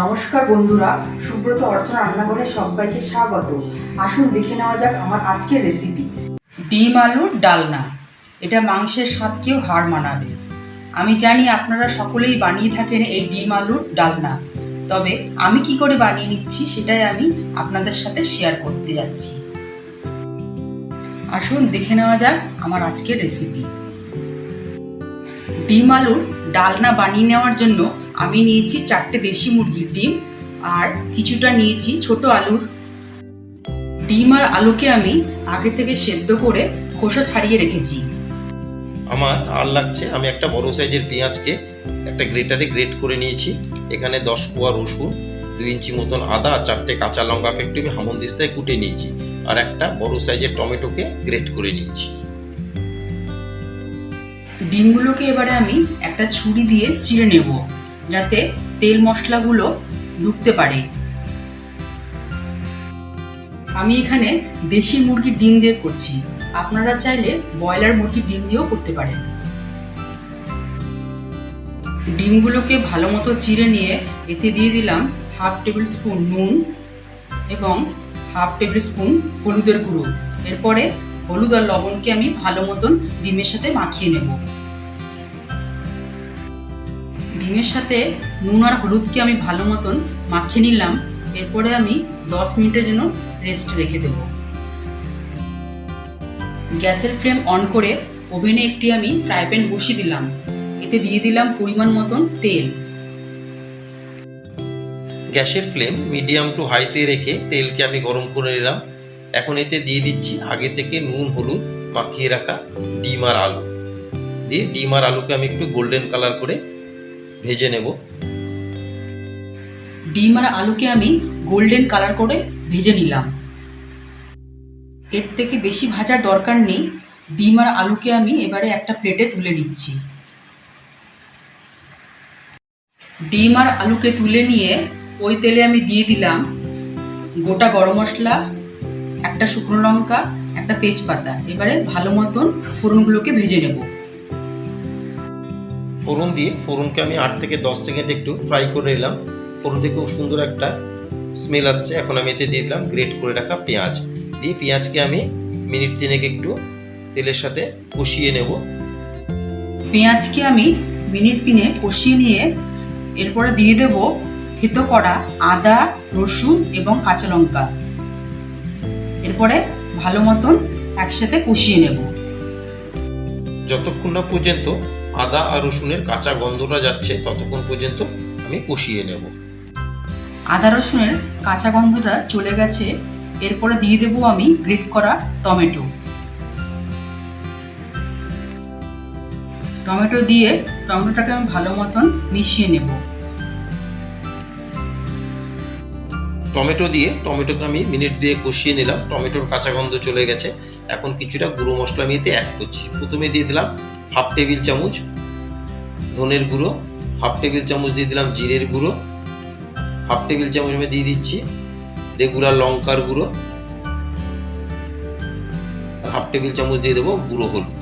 নমস্কার বন্ধুরা, সুব্রত অর্চনা রান্নাঘরে সবাইকে স্বাগত। আসুন দেখে নেওয়া যাক আমার আজকের রেসিপি ডিম আলুর ডালনা। এটা মাংসের স্বাদকেও হার মানাবে। আমি জানি আপনারা সকলেই বানিয়ে থাকেন এই ডিম আলুর ডালনা। তবে আমি কি করে বানিয়ে নিচ্ছি সেটাই আমি আপনাদের সাথে শেয়ার করতে যাচ্ছি। আসুন দেখে নেওয়া যাক আমার আজকের রেসিপি ডিম আলুর ডালনা বানিয়ে নেওয়ার জন্য আমি নিয়েছি চারটে দেশি মুরগির ডিম আর কিছুটা নিয়েছি ছোট আলুর ডিম আর আলুকে আমি আগে থেকে সেদ্ধ করে খোসা ছাড়িয়ে রেখেছি। আমার আর লাগছে আমি একটা বড় সাইজের পেঁয়াজকে একটা গ্রেটারে গ্রেট করে নিয়েছি। এখানে দশ কোয়া রসুন দুই ইঞ্চি মতন আদা চারটে কাঁচা লঙ্কাকে একটু আমি হামন্দিস্তায় কুটে নিয়েছি। আর একটা বড় সাইজের টমেটোকে গ্রেট করে নিয়েছি। ডিমগুলোকে এবারে আমি একটা ছুরি দিয়ে চিড়ে নেব। যাতে তেল মশলাগুলো ঢুকতে পারে। আমি এখানে দেশি মুরগির ডিম দিয়ে করছি। আপনারা চাইলে ব্রয়লার মুরগির ডিম দিয়েও করতে পারেন। ডিমগুলোকে ভালো মতো চিড়ে নিয়ে এতে দিয়ে দিলাম হাফ টেবিল স্পুন নুন এবং হাফ টেবিল স্পুন হলুদের গুঁড়ো। এরপরে হলুদ আর লবণকে আমি ভালো মতন ডিমের সাথে মাখিয়ে নেব। ডিমের সাথে নুন আর হলুদকে আমি ভালো মতন মাখিয়ে নিলাম। এরপরে আমি দশ মিনিটের জন্য রেস্ট রেখে দেব। গ্যাসের ফ্লেম অন করে ওভেনে একটি আমি ফ্রাই প্যান বসিয়ে দিলাম। এতে দিয়ে দিলাম পরিমাণ মতন তেল। গ্যাসের ফ্লেম মিডিয়াম টু হাইতে রেখে তেলকে আমি গরম করে নিলাম। এখন এতে দিয়ে দিচ্ছি আগে থেকে নুন, হলুদ মাখিয়ে রাখা ডিম আর আলু। দিয়ে ডিম আর আলুকে আমি একটু গোল্ডেন কালার করে ভেজে নেব। ডিম আর আলুকে আমি গোল্ডেন কালার করে ভেজে নিলাম। এর থেকে বেশি ভাজার দরকার নেই। ডিম আর আলুকে আমি এবারে একটা প্লেটে তুলে নিচ্ছি। ডিম আর আলুকে তুলে নিয়ে ওই তেলে আমি দিয়ে দিলাম গোটা গরম মশলা, একটা শুকনো লঙ্কা, একটা তেজপাতা। এবারে ভালো মতন ফোড়নগুলোকে ভেজে নেব। ফোড়ন দিয়ে ফোড়নকে আমি আট থেকে দশ সেকেন্ড একটু ফ্রাই করে নিলাম। ফোড়ন থেকে খুব সুন্দর একটা স্মেল আসছে। এখন আমি এতে দিয়ে দিলাম গ্রেট করে রাখা পেঁয়াজ। দিয়ে পেঁয়াজকে আমি মিনিট তিনেক একটু তেলের সাথে কষিয়ে নেব। পেঁয়াজকে আমি মিনিট তিনে কষিয়ে নিয়ে এরপরে দিয়ে দেব থেতো করা আদা রসুন এবং কাঁচা লঙ্কা। এরপরে ভালো মতন একসাথে কষিয়ে নেব। যতক্ষণ না পর্যন্ত আদা আর রসুনের কাঁচা গন্ধটা যাচ্ছে ততক্ষণ পর্যন্ত আমি কষিয়ে নেব। আদা রসুনের কাঁচা গন্ধটা চলে গেছে এরপরে দিয়ে দেবো আমি গ্রেট করা টমেটো। টমেটো দিয়ে টমেটোটাকে আমি ভালো মতন মিশিয়ে নেব। টমেটো দিয়ে টমেটোকে আমি মিনিট দিয়ে কষিয়ে নিলাম টমেটোর কাঁচা গন্ধ চলে গেছে। এখন কিছুটা গুঁড়ো মশলা আমি এতে অ্যাড করছি। প্রথমে দিয়ে দিলাম হাফ টেবিল চামচ, ধনের গুঁড়ো, হাফ টেবিল চামচ দিয়ে দিলাম জিরের গুঁড়ো, হাফ টেবিল চামচ আমি দিয়ে দিচ্ছি রেগুলার লঙ্কার গুঁড়ো হাফ টেবিল চামচ দিয়ে দেবো গুঁড়ো হলুদ।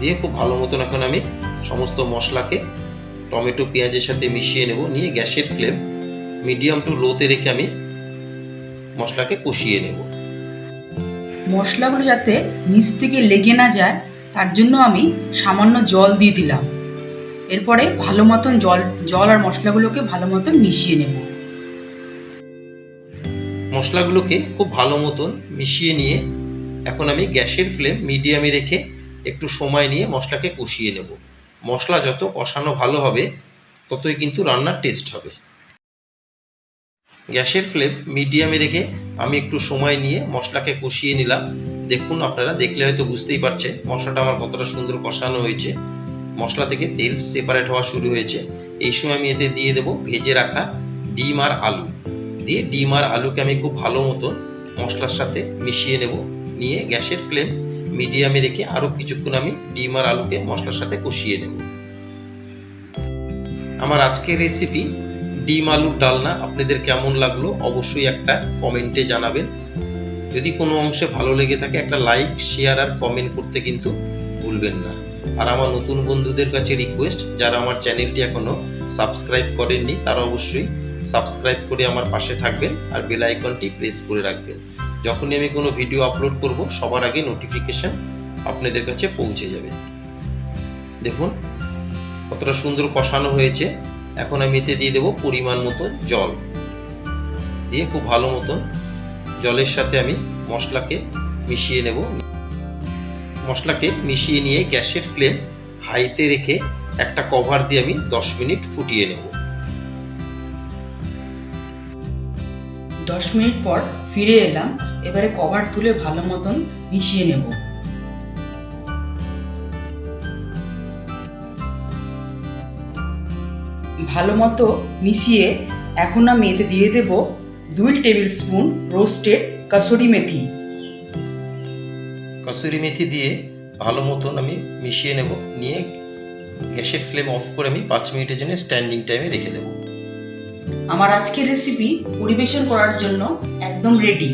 দিয়ে খুব ভালো মতন এখন আমি সমস্ত মশলাকে টমেটো, পেঁয়াজের সাথে মিশিয়ে নেব, নিয়ে গ্যাসের ফ্লেম মিডিয়াম টু লোতে রেখে আমি মশলাকে কষিয়ে নেব। মশলাগুলো যাতে নিচ থেকে লেগে না যায় তার জন্য আমি সামান্য জল দিয়ে দিলাম। এরপরে ভালো মতন জল জল আর মশলাগুলোকে ভালো মতন মিশিয়ে নেব। মশলাগুলোকে খুব ভালো মতন মিশিয়ে নিয়ে এখন আমি গ্যাসের ফ্লেম মিডিয়ামে রেখে একটু সময় নিয়ে মশলাকে কষিয়ে নেব। মশলা যত কষানো ভালো হবে, ততই কিন্তু রান্নার টেস্ট হবে। গ্যাসের ফ্লেম মিডিয়ামে রেখে আমি একটু সময় নিয়ে মশলাকে কষিয়ে নিলাম। দেখুন, আপনারা দেখলে হয়তো বুঝতেই পারছেন, মশলাটা আমার কতটা সুন্দর কষানো হয়েছে। মশলা থেকে তেল সেপারেট হওয়া শুরু হয়েছে। এই সময় আমি এতে দিয়ে দেবো ভেজে রাখা ডিম আর আলু। দিয়ে ডিম আর আলুকে আমি খুব ভালো মতো মশলার সাথে মিশিয়ে নেব। নিয়ে গ্যাসের ফ্লেম মিডিয়ামে রেখে আরও কিছুক্ষণ আমি ডিম আর আলুকে মশলার সাথে কষিয়ে নেব। আমার আজকের রেসিপি ডিম আলুর ডালনা আপনাদের কেমন লাগল অবশ্যই একটা কমেন্টে জানাবেন। যদি কোনো অংশে ভালো লেগে থাকে, একটা লাইক শেয়ার আর কমেন্ট করতে কিন্তু ভুলবেন না। আর আমার নতুন বন্ধুদের কাছে রিকোয়েস্ট যারা আমার চ্যানেলটি এখনও সাবস্ক্রাইব করেননি, তারা অবশ্যই সাবস্ক্রাইব করে আমার পাশে থাকবেন আর বেল আইকনটি প্রেস করে রাখবেন। যখনই আমি কোনো ভিডিও আপলোড করব, সবার আগে নোটিফিকেশন আপনাদের কাছে পৌঁছে যাবে। দেখুন, কতটা সুন্দর কষানো হয়েছে। এখন আমি এতে দিয়ে দেবো পরিমাণ মতো জল। দিয়ে খুব ভালো মতন জলের সাথে আমি মশলাকে মিশিয়ে নেব। মশলাকে মিশিয়ে নিয়ে গ্যাসের ফ্লেম হাইতে রেখে একটা কভার দিয়ে আমি দশ মিনিট ফুটিয়ে নেব। দশ মিনিট পর ফিরে এলাম, এবারে কভার তুলে ভালো মতন মিশিয়ে নেব। ভালো মতো মিশিয়ে এখন আমি এতে দিয়ে দেব দুই টেবিল স্পুন রোস্টেড কাসুরি মেথি। কসুরি মেথি দিয়ে ভালো মতন আমি মিশিয়ে নেব। নিয়ে গ্যাসের ফ্লেম অফ করে আমি পাঁচ মিনিটের জন্য স্ট্যান্ডিং টাইমে রেখে দেবো। আমার আজকের রেসিপি পরিবেশন করার জন্য একদম রেডি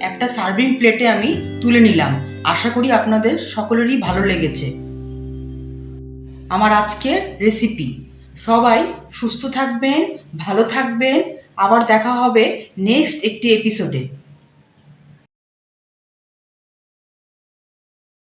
একটা সার্ভিং প্লেটে আমি তুলে নিলাম। আশা করি আপনাদের সকলেরই ভালো লেগেছে। আমার আজকের রেসিপি সবাই সুস্থ থাকবেন ভালো থাকবেন। আবার দেখা হবে নেক্সট একটি এপিসোডে